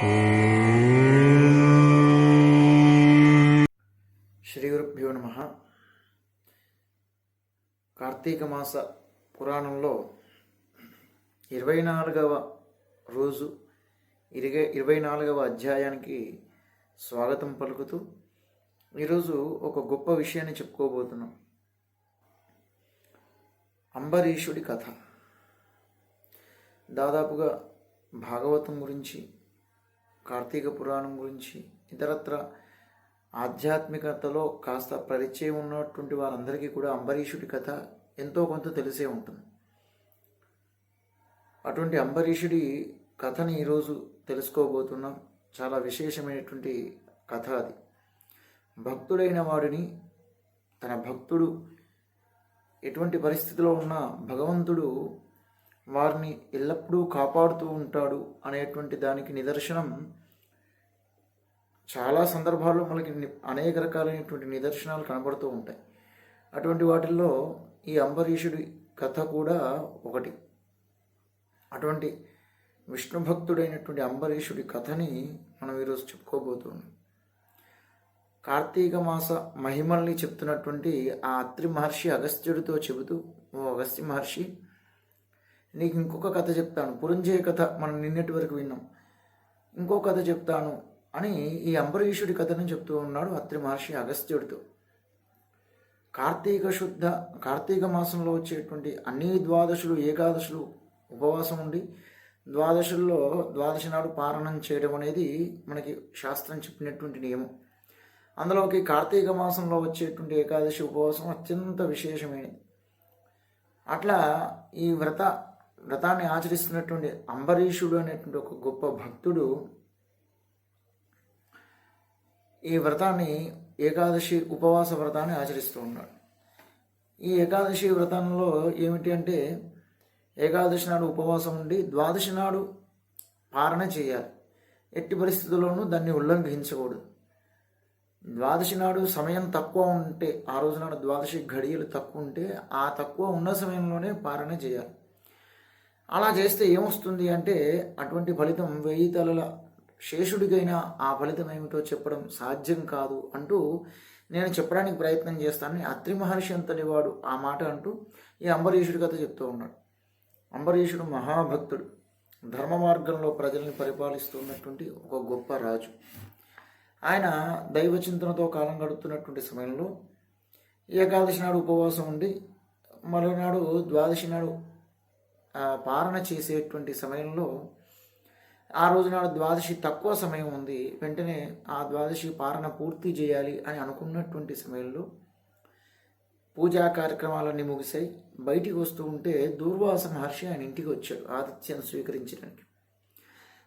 శ్రీ గురుభ్యో నమ కార్తీక మాస పురాణంలో ఇరవై నాలుగవ రోజు ఇరవై ఇరవై నాలుగవ అధ్యాయానికి స్వాగతం పలుకుతూ ఈరోజు ఒక గొప్ప విషయాన్ని చెప్పుకోబోతున్నాం. అంబరీషుడి కథ. దాదాపుగా భాగవతం గురించి కార్తీక పురాణం గురించి ఇతరత్ర ఆధ్యాత్మికతలో కాస్త పరిచయం ఉన్నటువంటి వారందరికీ కూడా అంబరీషుడి కథ ఎంతో కొంత తెలిసే ఉంటుంది. అటువంటి అంబరీషుడి కథని ఈరోజు తెలుసుకోబోతున్నాం. చాలా విశేషమైనటువంటి కథ అది. భక్తుడైన వాడిని తన భక్తుడు ఎటువంటి పరిస్థితిలో ఉన్న భగవంతుడు వారిని ఎల్లప్పుడూ కాపాడుతూ ఉంటాడు అనేటువంటి దానికి నిదర్శనం చాలా సందర్భాల్లో మనకి అనేక రకాలైనటువంటి నిదర్శనాలు కనబడుతూ ఉంటాయి. అటువంటి వాటిల్లో ఈ అంబరీషుడి కథ కూడా ఒకటి. అటువంటి విష్ణు భక్తుడైనటువంటి అంబరీషుడి కథని మనం ఈరోజు చెప్పుకోబోతున్నాం. కార్తీక మాస మహిమల్ని చెప్తున్నటువంటి ఆ అత్రి మహర్షి అగస్త్యుడితో చెబుతూ ఓ అగస్త్య మహర్షి నీకు ఇంకొక కథ చెప్తాను. పురంజయ కథ మనం నిన్నటి వరకు విన్నాం. ఇంకో కథ చెప్తాను. అని ఈ అంబరీషుడి కథను చెప్తూ ఉన్నాడు అత్రి మహర్షి అగస్త్యుడితో. కార్తీక శుద్ధ కార్తీక మాసంలో వచ్చేటువంటి అన్ని ద్వాదశులు ఏకాదశులు ఉపవాసం ఉండి ద్వాదశుల్లో ద్వాదశి నాడు పారణం చేయడం అనేది మనకి శాస్త్రం చెప్పినటువంటి నియమం. అందులోకి కార్తీక మాసంలో వచ్చేటువంటి ఏకాదశి ఉపవాసం అత్యంత విశేషమైనది. అట్లా ఈ వ్రత వ్రతాన్ని ఆచరిస్తున్నటువంటి అంబరీషుడు అనేటువంటి ఒక గొప్ప భక్తుడు ఈ వ్రతాన్ని ఏకాదశి ఉపవాస వ్రతాన్ని ఆచరిస్తూ ఉన్నాడు. ఈ ఏకాదశి వ్రతంలో ఏమిటి అంటే ఏకాదశి నాడు ఉపవాసం ఉండి ద్వాదశి నాడు పారణ చేయాలి. ఎట్టి పరిస్థితుల్లోనూ దాన్ని ఉల్లంఘించకూడదు. ద్వాదశి నాడు సమయం తక్కువ ఉంటే ఆ రోజు నాడు ద్వాదశి ఘడియలు తక్కువ ఉంటే ఆ తక్కువ ఉన్న సమయంలోనే పారణ చేయాలి. అలా చేస్తే ఏమొస్తుంది అంటే అటువంటి ఫలితం వెయ్యి తలల శేషుడికైనా ఆ ఫలితం ఏమిటో చెప్పడం సాధ్యం కాదు అంటూ నేను చెప్పడానికి ప్రయత్నం చేస్తానని అత్రి మహర్షి అంతని వాడు ఆ మాట అంటూ ఈ అంబరీషుడి కథ చెప్తూ ఉన్నాడు. అంబరీషుడు మహాభక్తుడు. ధర్మ మార్గంలో ప్రజల్ని పరిపాలిస్తున్నటువంటి ఒక గొప్ప రాజు. ఆయన దైవ చింతనతో కాలం గడుపుతున్నటువంటి సమయంలో ఏకాదశి నాడు ఉపవాసం ఉండి మరోనాడు ద్వాదశి నాడు పారణ చేసేటువంటి సమయంలో ఆ రోజు నాడు ద్వాదశి తక్కువ సమయం ఉంది. వెంటనే ఆ ద్వాదశి పారణ పూర్తి చేయాలి అని అనుకున్నటువంటి సమయంలో పూజా కార్యక్రమాలన్నీ ముగిసాయి బయటికి వస్తూ ఉంటే దూర్వాస మహర్షి ఆయన ఇంటికి వచ్చాడు ఆతిథ్యం స్వీకరించడానికి.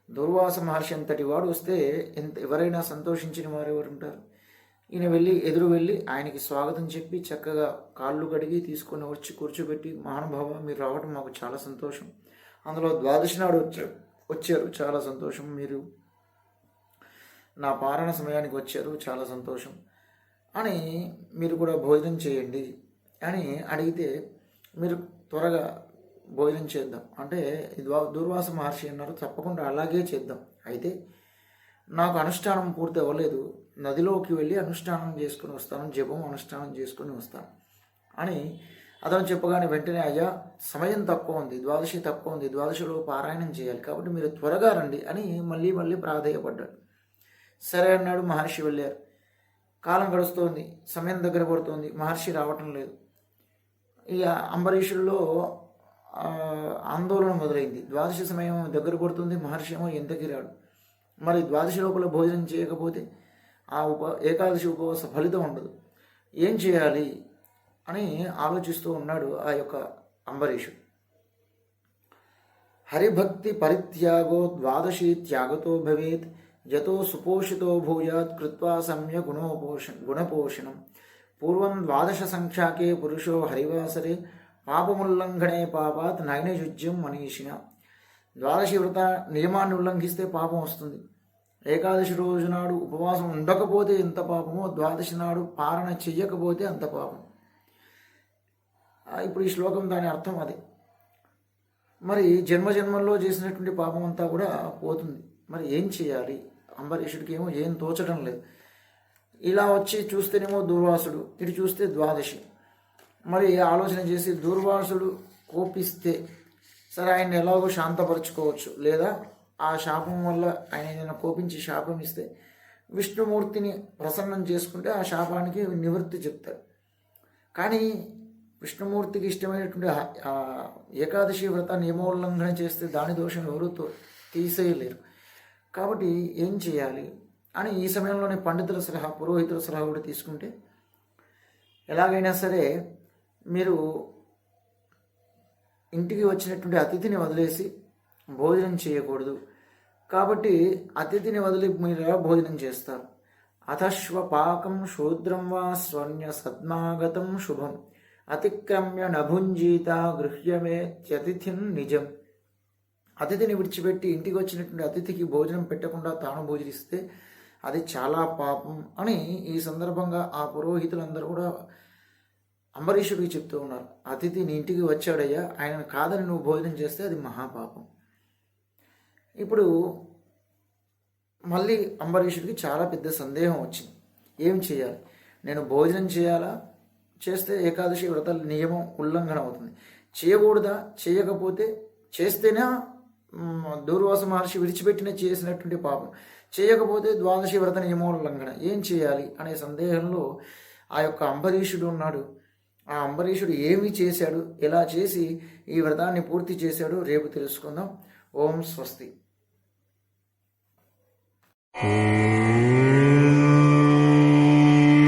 దుర్వాస మహర్షి అంతటి వాడు వస్తే ఎంత ఎవరైనా సంతోషించిన వారు ఎవరు ఉంటారు? ఈయన వెళ్ళి ఎదురు వెళ్ళి ఆయనకి స్వాగతం చెప్పి చక్కగా కాళ్ళు కడిగి తీసుకొని వచ్చి కూర్చోబెట్టి మహానుభావ మీరు రావడం మాకు చాలా సంతోషం. అందులో ద్వాదశి నాడు వచ్చాడు. వచ్చారు. చాలా సంతోషం. మీరు నా పారణ సమయానికి వచ్చారు. చాలా సంతోషం. అని మీరు కూడా భోజనం చేయండి అని అడిగితే మీరు త్వరగా భోజనం చేద్దాం. అంటే దూర్వాస మహర్షి అన్నారు తప్పకుండా అలాగే చేద్దాం. అయితే నాకు అనుష్ఠానం పూర్తి అవ్వలేదు. నదిలోకి వెళ్ళి అనుష్ఠానం చేసుకుని వస్తాను. జపం అనుష్ఠానం చేసుకుని వస్తాను. అని అతను చెప్పగానే వెంటనే అయ్యా సమయం తక్కువ ఉంది ద్వాదశి తక్కువ ఉంది ద్వాదశిలో పారాయణం చేయాలి కాబట్టి మీరు త్వరగా రండి అని మళ్ళీ మళ్ళీ ప్రాధేయపడ్డాడు. సరే అన్నాడు. మహర్షి వెళ్ళారు. కాలం గడుస్తోంది సమయం దగ్గర పడుతోంది మహర్షి రావటం లేదు. ఇక అంబరీషుల్లో ఆందోళన మొదలైంది. ద్వాదశి సమయం దగ్గర పడుతుంది మహర్షి ఏమో ఎంతకి రాడు. మరి ద్వాదశి లోపల భోజనం చేయకపోతే ఆ ఉప ఏకాదశి ఉపవాస ఫలితం ఉండదు. ఏం చేయాలి? అని ఆలోచిస్తూ ఉన్నాడు ఆ యొక్క అంబరీషుడు. హరిభక్తి పరిత్యాగో ద్వాదశి త్యాగతో భవేత్ యతో సుపోషితో భూయాత్ కృత్వా సమ్య గుణోపోష గుణపోషణం. పూర్వం ద్వాదశ సంఖ్యాకే పురుషో హరివాసరే పాపముల్లంఘనే పాపాత్ నైనయుజ్యం మనీషిణ ద్వాదశి వ్రత నియమాన్ని ఉల్లంఘిస్తే పాపం వస్తుంది. ఏకాదశి రోజు నాడు ఉపవాసం ఉండకపోతే ఎంత పాపమో ద్వాదశి నాడు పారణ చెయ్యకపోతే అంత పాపం. ఇప్పుడు ఈ శ్లోకం దాని అర్థం అది. మరి జన్మజన్మల్లో చేసినటువంటి పాపం అంతా కూడా పోతుంది. మరి ఏం చేయాలి? అంబరీషుడికి ఏమో ఏం తోచడం లేదు. ఇలా వచ్చి చూస్తేనేమో దూర్వాసుడు ఇటు చూస్తే ద్వాదశి. మరి ఆలోచన చేసి దూర్వాసుడు కోపిస్తే సరే ఆయన ఎలాగో శాంతపరచుకోవచ్చు. లేదా ఆ శాపం వల్ల ఆయన ఏదైనా కోపించి శాపం ఇస్తే విష్ణుమూర్తిని ప్రసన్నం చేసుకుంటే ఆ శాపానికి నివృత్తి చెప్తారు కానీ విష్ణుమూర్తికి ఇష్టమైనటువంటి ఏకాదశి వ్రత నియమోల్లంఘన చేస్తే దాని దోషం ఎవరూ తో- తీసేయలేరు. కాబట్టి ఏం చేయాలి అని ఈ సమయంలోనే పండితుల సలహా పురోహితుల సలహా కూడా తీసుకుంటే ఎలాగైనా సరే మీరు ఇంటికి వచ్చినటువంటి అతిథిని వదిలేసి భోజనం చేయకూడదు. కాబట్టి అతిథిని వదిలి మీరు ఎలా భోజనం చేస్తారు? అథశ్వ పాకం శూద్రం వా స్వర్ణ సద్మాగతం శుభం. అతిక్రమ్య నభుంజీత గృహ్యమే త్యతిథిం నిజం. అతిథిని విడిచిపెట్టి ఇంటికి వచ్చినటువంటి అతిథికి భోజనం పెట్టకుండా తాను భోజనిస్తే అది చాలా పాపం అని ఈ సందర్భంగా ఆ పురోహితులందరూ కూడా అంబరీషుడికి చెప్తూ ఉన్నారు. అతిథి నీ ఇంటికి వచ్చాడయ్యా ఆయనను కాదని నువ్వు భోజనం చేస్తే అది మహాపాపం. ఇప్పుడు మళ్ళీ అంబరీషుడికి చాలా పెద్ద సందేహం వచ్చింది. ఏం చేయాలి? నేను భోజనం చేయాలా? చేస్తే ఏకాదశి వ్రత నియమం ఉల్లంఘన అవుతుంది. చేయకూడదా? చేయకపోతే చేస్తేనే దూర్వాస మహర్షి విడిచిపెట్టిన చేసినటువంటి పాపం. చేయకపోతే ద్వాదశి వ్రత నియమోల్లంఘన ఏం చేయాలి అనే సందేహంలో ఆ యొక్క అంబరీషుడు ఉన్నాడు. ఆ అంబరీషుడు ఏమి చేశాడు? ఎలా చేసి ఈ వ్రతాన్ని పూర్తి చేశాడు రేపు తెలుసుకుందాం. ఓం స్వస్తి.